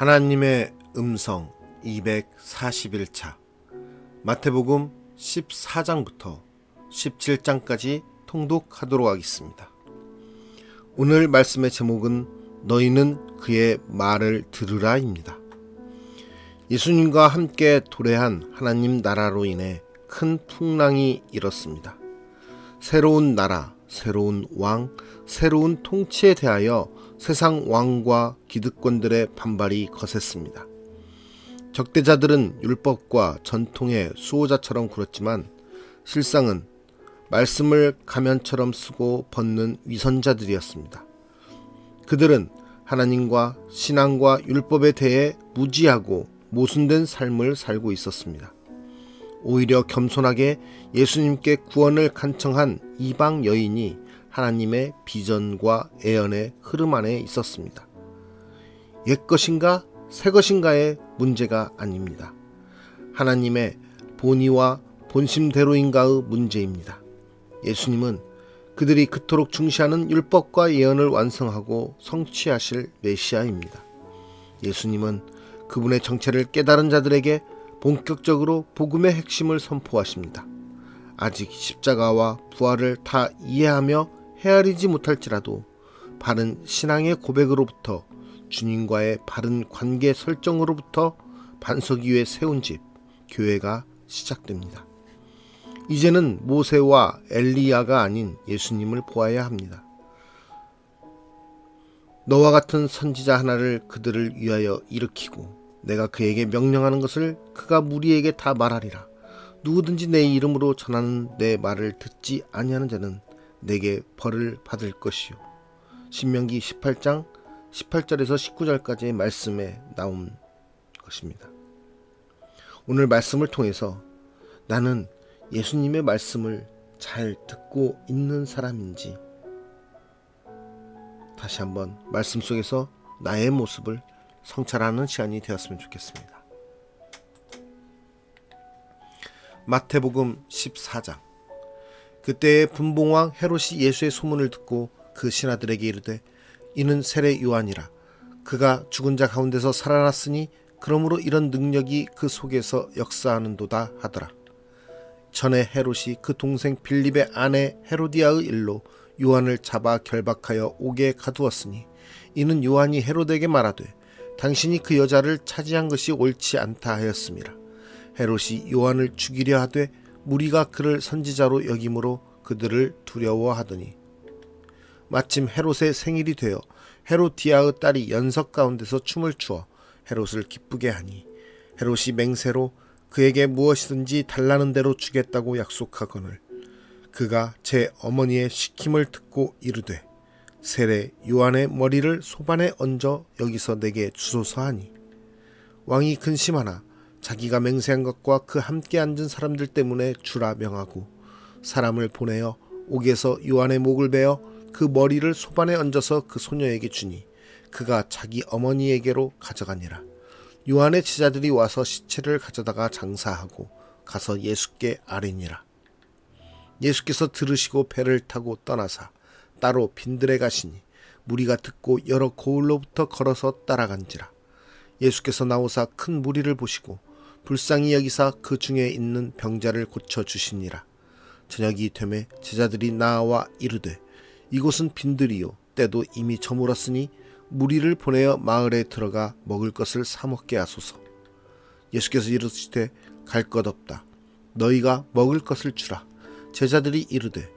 하나님의 음성 241차 마태복음 14장부터 17장까지 통독하도록 하겠습니다. 오늘 말씀의 제목은 너희는 그의 말을 들으라입니다. 예수님과 함께 도래한 하나님 나라로 인해 큰 풍랑이 일었습니다. 새로운 나라, 새로운 왕, 새로운 통치에 대하여 세상 왕과 기득권들의 반발이 거셌습니다. 적대자들은 율법과 전통의 수호자처럼 굴었지만 실상은 말씀을 가면처럼 쓰고 벗는 위선자들이었습니다. 그들은 하나님과 신앙과 율법에 대해 무지하고 모순된 삶을 살고 있었습니다. 오히려 겸손하게 예수님께 구원을 간청한 이방 여인이 하나님의 비전과 애연의 흐름 안에 있었습니다. 옛 것인가 새 것인가의 문제가 아닙니다. 하나님의 본의와 본심대로인가의 문제입니다. 예수님은 그들이 그토록 중시하는 율법과 예언을 완성하고 성취하실 메시아입니다. 예수님은 그분의 정체를 깨달은 자들에게 본격적으로 복음의 핵심을 선포하십니다. 아직 십자가와 부활을 다 이해하며 헤아리지 못할지라도 바른 신앙의 고백으로부터 주님과의 바른 관계 설정으로부터 반석 위에 세운 집, 교회가 시작됩니다. 이제는 모세와 엘리야가 아닌 예수님을 보아야 합니다. 너와 같은 선지자 하나를 그들을 위하여 일으키고 내가 그에게 명령하는 것을 그가 무리에게 다 말하리라. 누구든지 내 이름으로 전하는 내 말을 듣지 아니하는 자는 내게 벌을 받을 것이요. 신명기 18장 18절에서 19절까지의 말씀에 나온 것입니다. 오늘 말씀을 통해서 나는 예수님의 말씀을 잘 듣고 있는 사람인지 다시 한번 말씀 속에서 나의 모습을 성찰하는 시간이 되었으면 좋겠습니다. 마태복음 14장 그때의 분봉왕 헤롯이 예수의 소문을 듣고 그 신하들에게 이르되 이는 세례 요한이라 그가 죽은 자 가운데서 살아났으니 그러므로 이런 능력이 그 속에서 역사하는도다 하더라. 전에 헤롯이 그 동생 빌립의 아내 헤로디아의 일로 요한을 잡아 결박하여 옥에 가두었으니 이는 요한이 헤롯에게 말하되 당신이 그 여자를 차지한 것이 옳지 않다 하였습니다. 헤롯이 요한을 죽이려 하되 무리가 그를 선지자로 여김으로 그들을 두려워하더니 마침 헤롯의 생일이 되어 헤로디아의 딸이 연석 가운데서 춤을 추어 헤롯을 기쁘게 하니 헤롯이 맹세로 그에게 무엇이든지 달라는 대로 주겠다고 약속하거늘 그가 제 어머니의 시킴을 듣고 이르되 세례 요한의 머리를 소반에 얹어 여기서 내게 주소서 하니 왕이 근심하나 자기가 맹세한 것과 그 함께 앉은 사람들 때문에 주라 명하고 사람을 보내어 옥에서 요한의 목을 베어 그 머리를 소반에 얹어서 그 소녀에게 주니 그가 자기 어머니에게로 가져가니라. 요한의 제자들이 와서 시체를 가져다가 장사하고 가서 예수께 아뢰니라. 예수께서 들으시고 배를 타고 떠나사 따로 빈들에 가시니 무리가 듣고 여러 고을로부터 걸어서 따라간지라. 예수께서 나오사 큰 무리를 보시고 불쌍히 여기사 그 중에 있는 병자를 고쳐 주시니라. 저녁이 되매 제자들이 나와 이르되 이곳은 빈들이요 때도 이미 저물었으니 무리를 보내어 마을에 들어가 먹을 것을 사 먹게 하소서. 예수께서 이르시되 갈 것 없다. 너희가 먹을 것을 주라. 제자들이 이르되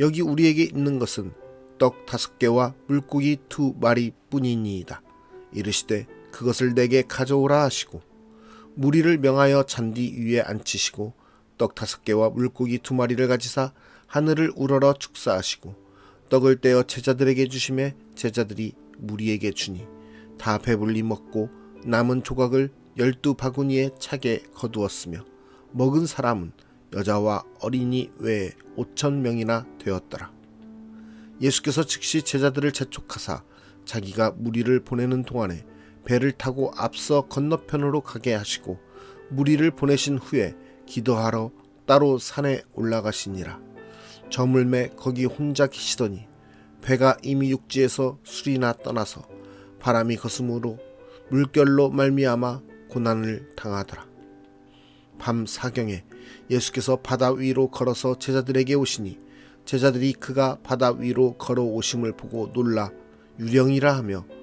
여기 우리에게 있는 것은 떡 다섯 개와 물고기 두 마리 뿐이니이다. 이르시되 그것을 내게 가져오라 하시고 무리를 명하여 잔디 위에 앉히시고 떡 다섯 개와 물고기 두 마리를 가지사 하늘을 우러러 축사하시고 떡을 떼어 제자들에게 주심에 제자들이 무리에게 주니 다 배불리 먹고 남은 조각을 열두 바구니에 차게 거두었으며 먹은 사람은 여자와 어린이 외에 오천 명이나 되었더라. 예수께서 즉시 제자들을 재촉하사 자기가 무리를 보내는 동안에 배를 타고 앞서 건너편으로 가게 하시고 무리를 보내신 후에 기도하러 따로 산에 올라가시니라. 저물매 거기 혼자 계시더니 배가 이미 육지에서 술이나 떠나서 바람이 거스므로 물결로 말미암아 고난을 당하더라. 밤 사경에 예수께서 바다 위로 걸어서 제자들에게 오시니 제자들이 그가 바다 위로 걸어오심을 보고 놀라 유령이라 하며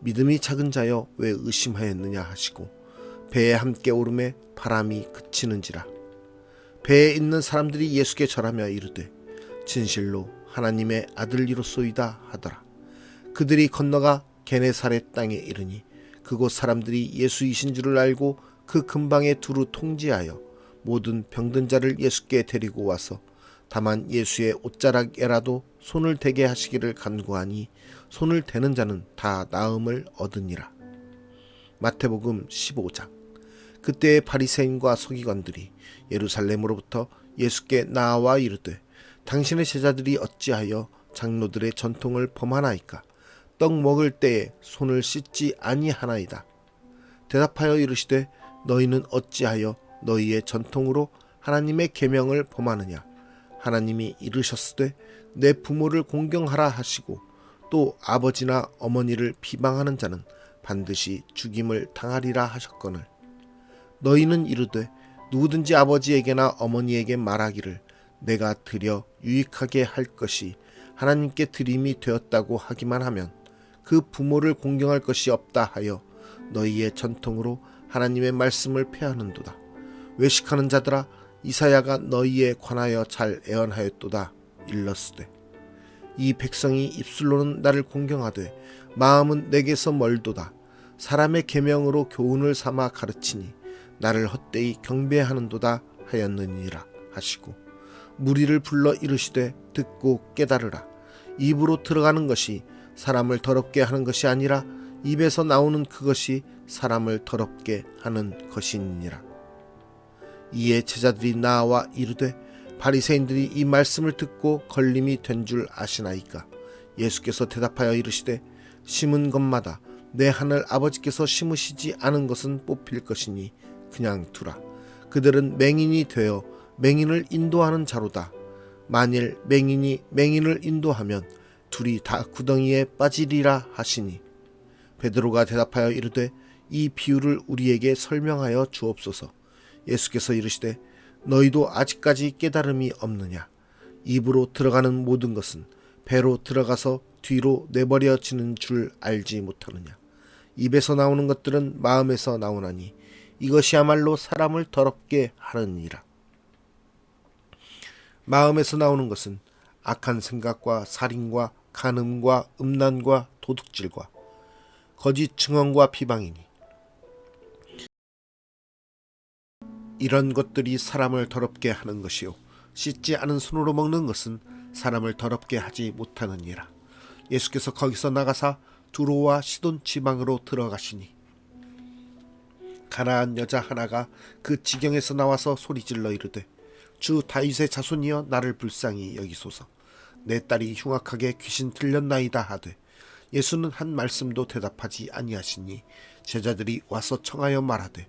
믿음이 작은 자여 왜 의심하였느냐 하시고 배에 함께 오름에 바람이 그치는지라. 배에 있는 사람들이 예수께 절하며 이르되 진실로 하나님의 아들이로소이다 하더라. 그들이 건너가 게네사렛 땅에 이르니 그곳 사람들이 예수이신 줄을 알고 그 근방에 두루 통지하여 모든 병든 자를 예수께 데리고 와서 다만 예수의 옷자락에라도 손을 대게 하시기를 간구하니 손을 대는 자는 다 나음을 얻으니라. 마태복음 15장 그때의 바리새인과 서기관들이 예루살렘으로부터 예수께 나와 이르되 당신의 제자들이 어찌하여 장로들의 전통을 범하나이까 떡 먹을 때에 손을 씻지 아니하나이다. 대답하여 이르시되 너희는 어찌하여 너희의 전통으로 하나님의 계명을 범하느냐 하나님이 이르셨으되 내 부모를 공경하라 하시고 또 아버지나 어머니를 비방하는 자는 반드시 죽임을 당하리라 하셨거늘 너희는 이르되 누구든지 아버지에게나 어머니에게 말하기를 내가 드려 유익하게 할 것이 하나님께 드림이 되었다고 하기만 하면 그 부모를 공경할 것이 없다 하여 너희의 전통으로 하나님의 말씀을 폐하는도다. 외식하는 자들아 이사야가 너희에 관하여 잘 애언하였도다. 일렀으되 이 백성이 입술로는 나를 공경하되 마음은 내게서 멀도다. 사람의 계명으로 교훈을 삼아 가르치니 나를 헛되이 경배하는도다 하였느니라 하시고 무리를 불러 이르시되 듣고 깨달으라 입으로 들어가는 것이 사람을 더럽게 하는 것이 아니라 입에서 나오는 그것이 사람을 더럽게 하는 것이니라. 이에 제자들이 나와 이르되 바리새인들이 이 말씀을 듣고 걸림이 된 줄 아시나이까? 예수께서 대답하여 이르시되 심은 것마다 내 하늘 아버지께서 심으시지 않은 것은 뽑힐 것이니 그냥 두라. 그들은 맹인이 되어 맹인을 인도하는 자로다. 만일 맹인이 맹인을 인도하면 둘이 다 구덩이에 빠지리라 하시니. 베드로가 대답하여 이르되 이 비유를 우리에게 설명하여 주옵소서 예수께서 이르시되 너희도 아직까지 깨달음이 없느냐? 입으로 들어가는 모든 것은 배로 들어가서 뒤로 내버려지는 줄 알지 못하느냐? 입에서 나오는 것들은 마음에서 나오나니 이것이야말로 사람을 더럽게 하느니라. 마음에서 나오는 것은 악한 생각과 살인과 간음과 음란과 도둑질과 거짓 증언과 비방이니 이런 것들이 사람을 더럽게 하는 것이요. 씻지 않은 손으로 먹는 것은 사람을 더럽게 하지 못하느니라. 예수께서 거기서 나가사 두로와 시돈 지방으로 들어가시니 가나안 여자 하나가 그 지경에서 나와서 소리질러 이르되 주 다윗의 자손이여 나를 불쌍히 여기소서. 내 딸이 흉악하게 귀신 들렸나이다 하되 예수는 한 말씀도 대답하지 아니하시니 제자들이 와서 청하여 말하되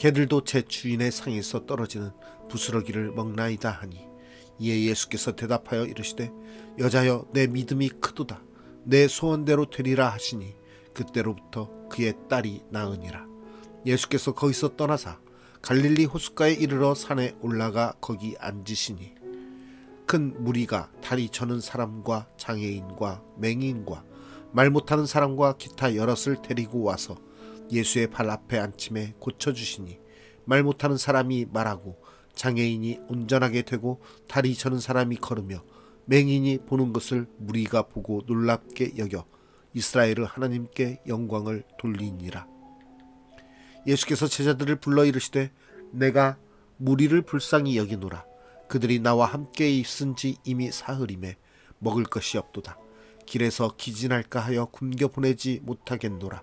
개들도 제 주인의 상에서 떨어지는 부스러기를 먹나이다 하니 이에 예수께서 대답하여 이르시되 여자여 내 믿음이 크도다. 내 소원대로 되리라 하시니 그때로부터 그의 딸이 나으니라. 예수께서 거기서 떠나사 갈릴리 호숫가에 이르러 산에 올라가 거기 앉으시니 큰 무리가 다리 저는 사람과 장애인과 맹인과 말 못하는 사람과 기타 여럿을 데리고 와서 예수의 발 앞에 앉힘에 고쳐주시니 말 못하는 사람이 말하고 장애인이 온전하게 되고 다리 저는 사람이 걸으며 맹인이 보는 것을 무리가 보고 놀랍게 여겨 이스라엘의 하나님께 영광을 돌리니라. 예수께서 제자들을 불러 이르시되 내가 무리를 불쌍히 여기노라. 그들이 나와 함께 있은지 이미 사흘임에 먹을 것이 없도다. 길에서 기진할까 하여 굶겨 보내지 못하겠노라.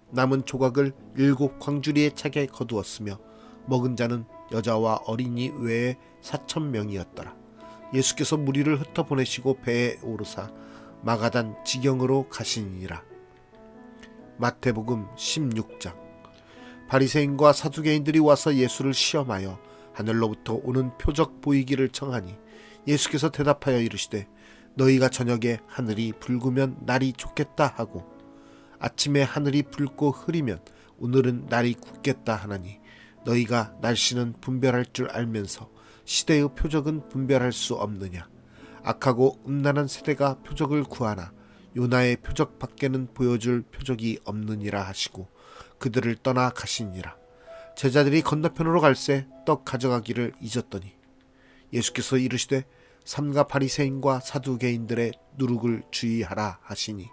남은 조각을 일곱 광주리에 차게 거두었으며 먹은 자는 여자와 어린이 외에 사천 명이었더라. 예수께서 무리를 흩어 보내시고 배에 오르사 마가단 지경으로 가시니라. 마태복음 16장 바리새인과 사두개인들이 와서 예수를 시험하여 하늘로부터 오는 표적 보이기를 청하니 예수께서 대답하여 이르시되 너희가 저녁에 하늘이 붉으면 날이 좋겠다 하고 아침에 하늘이 붉고 흐리면 오늘은 날이 굳겠다 하나니 너희가 날씨는 분별할 줄 알면서 시대의 표적은 분별할 수 없느냐? 악하고 음란한 세대가 표적을 구하나 요나의 표적 밖에는 보여줄 표적이 없느니라 하시고 그들을 떠나 가시니라. 제자들이 건너편으로 갈새 떡 가져가기를 잊었더니 예수께서 이르시되 삼가 바리새인과 사두개인들의 누룩을 주의하라 하시니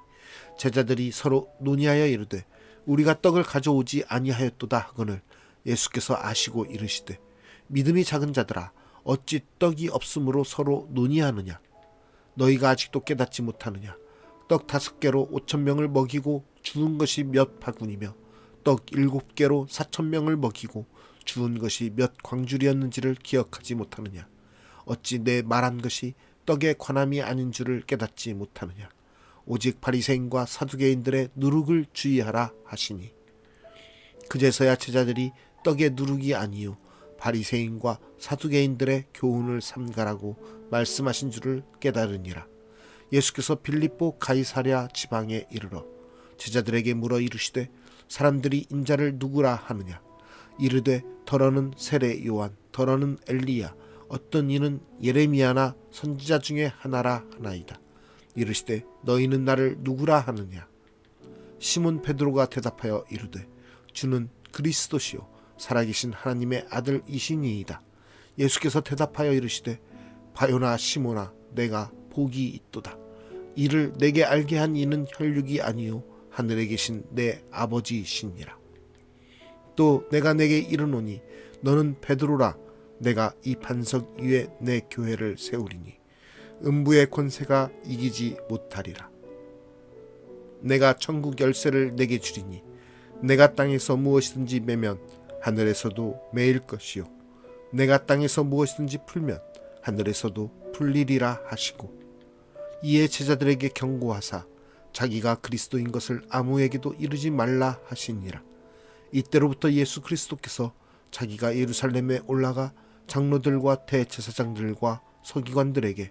제자들이 서로 논의하여 이르되 우리가 떡을 가져오지 아니하였도다 하거늘 예수께서 아시고 이르시되 믿음이 작은 자들아 어찌 떡이 없으므로 서로 논의하느냐? 너희가 아직도 깨닫지 못하느냐? 떡 다섯 개로 오천 명을 먹이고 주운 것이 몇 바구니며 떡 일곱 개로 사천 명을 먹이고 주운 것이 몇 광줄이었는지를 기억하지 못하느냐? 어찌 내 말한 것이 떡의 관함이 아닌 줄을 깨닫지 못하느냐 오직 바리새인과 사두개인들의 누룩을 주의하라 하시니 그제서야 제자들이 떡의 누룩이 아니요 바리새인과 사두개인들의 교훈을 삼가라고 말씀하신 줄을 깨달으니라. 예수께서 빌립보 가이사랴 지방에 이르러 제자들에게 물어 이르시되 사람들이 인자를 누구라 하느냐? 이르되 더러는 세례 요한 더러는 엘리야 어떤 이는 예레미야나 선지자 중에 하나라 하나이다 이르시되 너희는 나를 누구라 하느냐? 시몬 베드로가 대답하여 이르되 주는 그리스도시요. 살아계신 하나님의 아들이시니이다. 예수께서 대답하여 이르시되 바요나 시모나 내가 복이 있도다. 이를 내게 알게 한 이는 혈육이 아니요 하늘에 계신 내 아버지이시니라. 또 내가 내게 이르노니 너는 베드로라. 내가 이 반석 위에 내 교회를 세우리니 음부의 권세가 이기지 못하리라. 내가 천국 열쇠를 내게 주리니 내가 땅에서 무엇이든지 매면 하늘에서도 매일 것이요. 내가 땅에서 무엇이든지 풀면 하늘에서도 풀리리라 하시고 이에 제자들에게 경고하사 자기가 그리스도인 것을 아무에게도 이르지 말라 하시니라. 이때로부터 예수 그리스도께서 자기가 예루살렘에 올라가 장로들과 대제사장들과 서기관들에게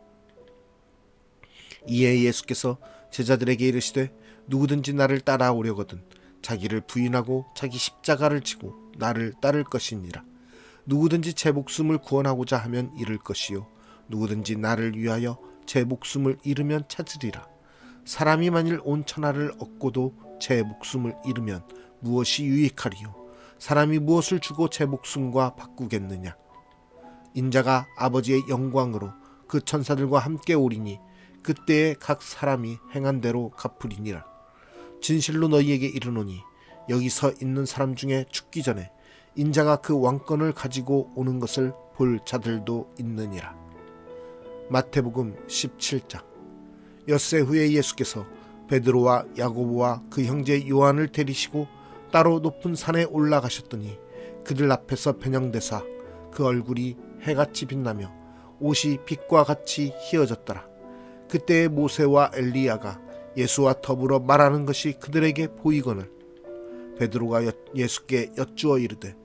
이에 예수께서 제자들에게 이르시되 누구든지 나를 따라오려거든 자기를 부인하고 자기 십자가를 지고 나를 따를 것이니라. 누구든지 제 목숨을 구원하고자 하면 잃을 것이요. 누구든지 나를 위하여 제 목숨을 잃으면 찾으리라. 사람이 만일 온 천하를 얻고도 제 목숨을 잃으면 무엇이 유익하리요? 사람이 무엇을 주고 제 목숨과 바꾸겠느냐? 인자가 아버지의 영광으로 그 천사들과 함께 오리니 그때에 각 사람이 행한 대로 갚으리니라 진실로 너희에게 이르노니 여기 서 있는 사람 중에 죽기 전에 인자가 그 왕권을 가지고 오는 것을 볼 자들도 있느니라. 마태복음 17장 엿새 후에 예수께서 베드로와 야고보와 그 형제 요한을 데리시고 따로 높은 산에 올라가셨더니 그들 앞에서 변형되사 그 얼굴이 해같이 빛나며 옷이 빛과 같이 희어졌더라. 그때 모세와 엘리야가 예수와 더불어 말하는 것이 그들에게 보이거늘 베드로가 여- 예수께 여쭈어 이르되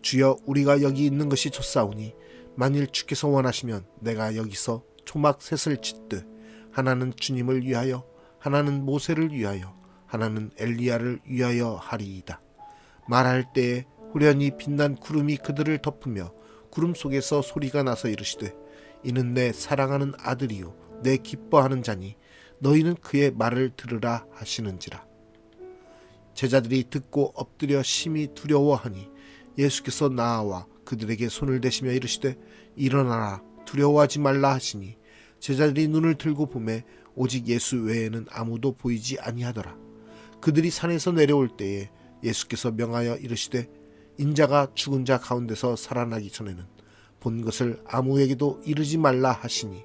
주여 우리가 여기 있는 것이 좋사오니 만일 주께서 원하시면 내가 여기서 초막 셋을 짓되 하나는 주님을 위하여 하나는 모세를 위하여 하나는 엘리야를 위하여 하리이다. 말할 때에 후련히 빛난 구름이 그들을 덮으며 구름 속에서 소리가 나서 이르시되 이는 내 사랑하는 아들이요 내 기뻐하는 자니 너희는 그의 말을 들으라 하시는지라. 제자들이 듣고 엎드려 심히 두려워하니 예수께서 나아와 그들에게 손을 대시며 이르시되 일어나라 두려워하지 말라 하시니 제자들이 눈을 들고 보매 오직 예수 외에는 아무도 보이지 아니하더라. 그들이 산에서 내려올 때에 예수께서 명하여 이르시되 인자가 죽은 자 가운데서 살아나기 전에는 본 것을 아무에게도 이르지 말라 하시니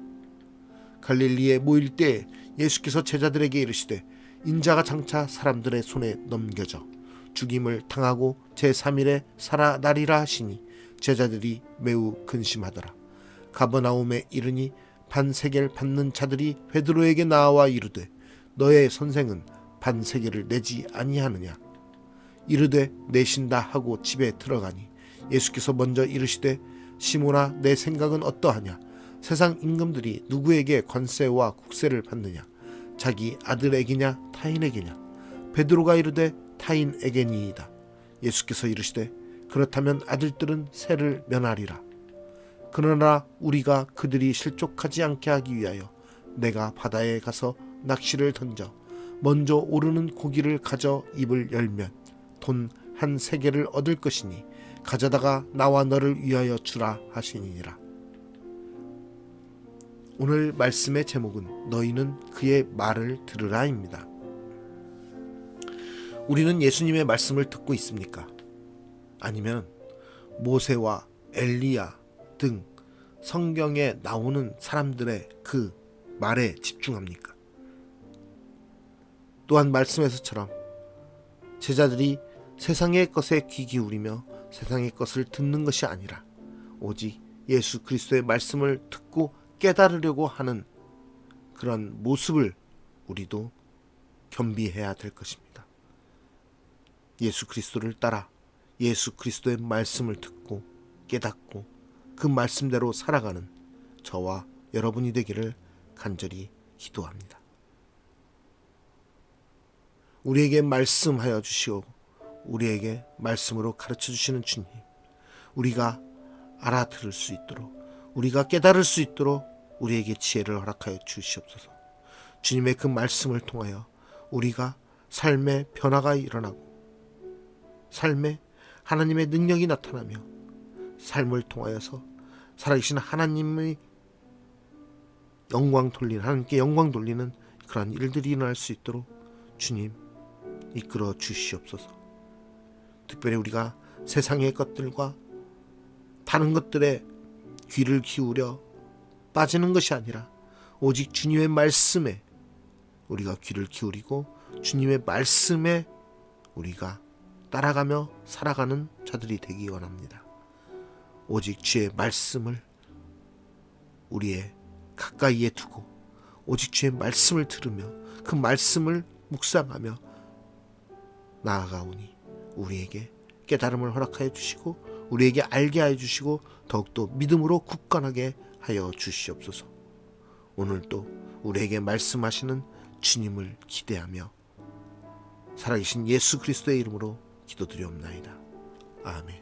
갈릴리에 모일 때 예수께서 제자들에게 이르시되 인자가 장차 사람들의 손에 넘겨져 죽임을 당하고 제3일에 살아나리라 하시니 제자들이 매우 근심하더라. 가버나움에 이르니 반세계를 받는 자들이 베드로에게 나와 이르되 너의 선생은 반세계를 내지 아니하느냐 이르되 내신다 하고 집에 들어가니 예수께서 먼저 이르시되 시모나 내 생각은 어떠하냐 세상 임금들이 누구에게 관세와 국세를 받느냐? 자기 아들에게냐 타인에게냐? 베드로가 이르되 타인에게니이다. 예수께서 이르시되 그렇다면 아들들은 세를 면하리라. 그러나 우리가 그들이 실족하지 않게 하기 위하여 내가 바다에 가서 낚시를 던져 먼저 오르는 고기를 가져 입을 열면 돈 한 세 개를 얻을 것이니 가져다가 나와 너를 위하여 주라 하시니라. 오늘 말씀의 제목은 너희는 그의 말을 들으라입니다. 우리는 예수님의 말씀을 듣고 있습니까? 아니면 모세와 엘리야 등 성경에 나오는 사람들의 그 말에 집중합니까? 또한 말씀에서처럼 제자들이 세상의 것에 귀 기울이며 세상의 것을 듣는 것이 아니라 오직 예수 그리스도의 말씀을 듣고 깨달으려고 하는 그런 모습을 우리도 겸비해야 될 것입니다. 예수 그리스도를 따라 예수 그리스도의 말씀을 듣고 깨닫고 그 말씀대로 살아가는 저와 여러분이 되기를 간절히 기도합니다. 우리에게 말씀하여 주시오. 우리에게 말씀으로 가르쳐 주시는 주님. 우리가 알아들을 수 있도록, 우리가 깨달을 수 있도록 우리에게 지혜를 허락하여 주시옵소서. 주님의 그 말씀을 통하여 우리가 삶의 변화가 일어나고, 삶에 하나님의 능력이 나타나며, 삶을 통하여서 살아계신 하나님의 영광 돌리는 하나님께 영광 돌리는 그러한 일들이 일어날 수 있도록 주님 이끌어 주시옵소서. 특별히 우리가 세상의 것들과 다른 것들에 귀를 기울여 빠지는 것이 아니라 오직 주님의 말씀에 우리가 귀를 기울이고 주님의 말씀에 우리가 따라가며 살아가는 자들이 되기 원합니다. 오직 주의 말씀을 우리의 가까이에 두고 오직 주의 말씀을 들으며 그 말씀을 묵상하며 나아가오니 우리에게 깨달음을 허락하여 주시고 우리에게 알게 하여 주시고 더욱더 믿음으로 굳건하게 하여 주시옵소서. 오늘도 우리에게 말씀하시는 주님을 기대하며 살아계신 예수 그리스도의 이름으로 기도드리옵나이다. 아멘.